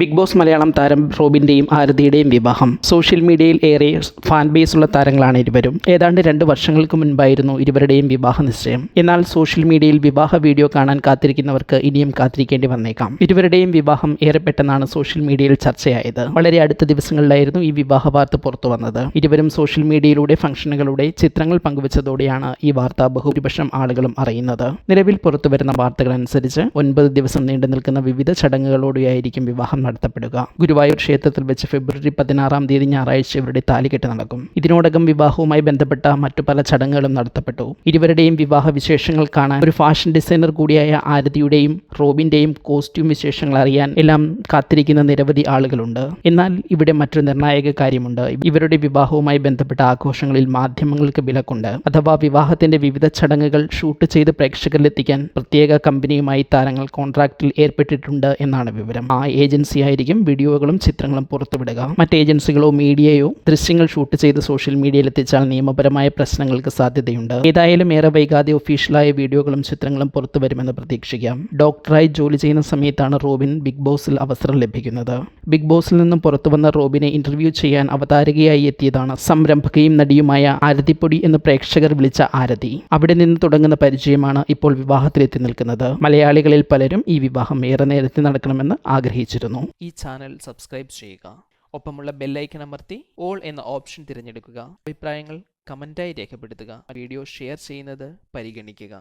Big boss Malayalam താരം റോബിന്റെയും ആരതിയുടെയും വിവാഹം. Social മീഡിയയിൽ ഏറെ ഫാൻ ബേസ് ഉള്ള താരങ്ങളാണ് ഇരുവരും. ഏതാണ്ട് രണ്ട് വർഷങ്ങൾക്ക് മുൻപായിരുന്നു ഇരുവരുടെയും വിവാഹ നിശ്ചയം. എന്നാൽ സോഷ്യൽ മീഡിയയിൽ വിവാഹ വീഡിയോ കാണാൻ കാത്തിരിക്കുന്നവർക്ക് ഇനിയും കാത്തിരിക്കേണ്ടി വന്നേക്കാം. ഇരുവരുടെയും വിവാഹം ഏറെ പെട്ടെന്നാണ് സോഷ്യൽ മീഡിയയിൽ ചർച്ചയായത്. വളരെ അടുത്ത ദിവസങ്ങളിലായിരുന്നു ഈ വിവാഹ വാർത്ത പുറത്തു വന്നത്. ഇരുവരും സോഷ്യൽ മീഡിയയിലൂടെ ഫംഗ്ഷനുകളുടെ ചിത്രങ്ങൾ പങ്കുവച്ചതോടെയാണ് ഈ വാർത്ത ബഹുഭൂരിപക്ഷം ആളുകളും അറിയുന്നത്. നിലവിൽ പുറത്തുവരുന്ന വാർത്തകൾ അനുസരിച്ച് ഒൻപത് ദിവസം നീണ്ടു നിൽക്കുന്ന വിവിധ ചടങ്ങുകളോടെയായിരിക്കും വിവാഹം നടത്തപ്പെടുക. ഗുരുവായൂർ ക്ഷേത്രത്തിൽ വെച്ച് ഫെബ്രുവരി പതിനാറാം തീയതി ഞായറാഴ്ച ഇവരുടെ താലികെട്ട് നടക്കും. ഇതിനോടകം വിവാഹവുമായി ബന്ധപ്പെട്ട മറ്റു പല ചടങ്ങുകളും നടത്തപ്പെട്ടു. ഇരുവരുടെയും വിവാഹ വിശേഷങ്ങൾ കാണാൻ ഒരു ഫാഷൻ ഡിസൈനർ കൂടിയായ ആരതിയുടെയും റോബിന്റെയും കോസ്റ്റ്യൂം വിശേഷങ്ങൾ അറിയാൻ എല്ലാം കാത്തിരിക്കുന്ന നിരവധി ആളുകളുണ്ട്. എന്നാൽ ഇവിടെ മറ്റൊരു നിർണായക കാര്യമുണ്ട്. ഇവരുടെ വിവാഹവുമായി ബന്ധപ്പെട്ട ആഘോഷങ്ങളിൽ മാധ്യമങ്ങൾക്ക് വിലക്കുണ്ട്. അഥവാ വിവാഹത്തിന്റെ വിവിധ ചടങ്ങുകൾ ഷൂട്ട് ചെയ്ത് പ്രേക്ഷകരിലെത്തിക്കാൻ പ്രത്യേക കമ്പനിയുമായി താരങ്ങൾ കോൺട്രാക്ടിൽ ഏർപ്പെട്ടിട്ടുണ്ട് എന്നാണ് വിവരം. ആ ഏജൻസി ആയിരിക്കും വീഡിയോകളും ചിത്രങ്ങളും പുറത്തുവിടുക. മറ്റ് ഏജൻസികളോ മീഡിയയോ ദൃശ്യങ്ങൾ ഷൂട്ട് ചെയ്ത് സോഷ്യൽ മീഡിയയിൽ എത്തിച്ചാൽ നിയമപരമായ പ്രശ്നങ്ങൾക്ക് സാധ്യതയുണ്ട്. ഏതായാലും ഏറെ വൈകാതെ ഒഫീഷ്യലായ വീഡിയോകളും ചിത്രങ്ങളും പുറത്തു വരുമെന്ന് പ്രതീക്ഷിക്കാം. ഡോക്ടറായി ജോലി ചെയ്യുന്ന സമയത്താണ് റോബിൻ ബിഗ് ബോസിൽ അവസരം ലഭിക്കുന്നത്. ബിഗ് ബോസിൽ നിന്നും പുറത്തു വന്ന റോബിനെ ഇന്റർവ്യൂ ചെയ്യാൻ അവതാരകയായി എത്തിയതാണ് സംരംഭകയും നടിയുമായ ആരതിപ്പൊടി എന്ന് പ്രേക്ഷകർ വിളിച്ച ആരതി. അവിടെ നിന്ന് തുടങ്ങുന്ന പരിചയമാണ് ഇപ്പോൾ വിവാഹത്തിലെത്തി നിൽക്കുന്നത്. മലയാളികളിൽ പലരും ഈ വിവാഹം ഏറെ നേരത്തെ നടക്കണമെന്ന് ആഗ്രഹിച്ചിരുന്നു. ഈ ചാനൽ സബ്സ്ക്രൈബ് ചെയ്യുക. ഒപ്പമുള്ള ബെല്ലൈക്കൺ അമർത്തി ഓൾ എന്ന ഓപ്ഷൻ തിരഞ്ഞെടുക്കുക. അഭിപ്രായങ്ങൾ കമന്റായി രേഖപ്പെടുത്തുക. വീഡിയോ ഷെയർ ചെയ്യുന്നത് പരിഗണിക്കുക.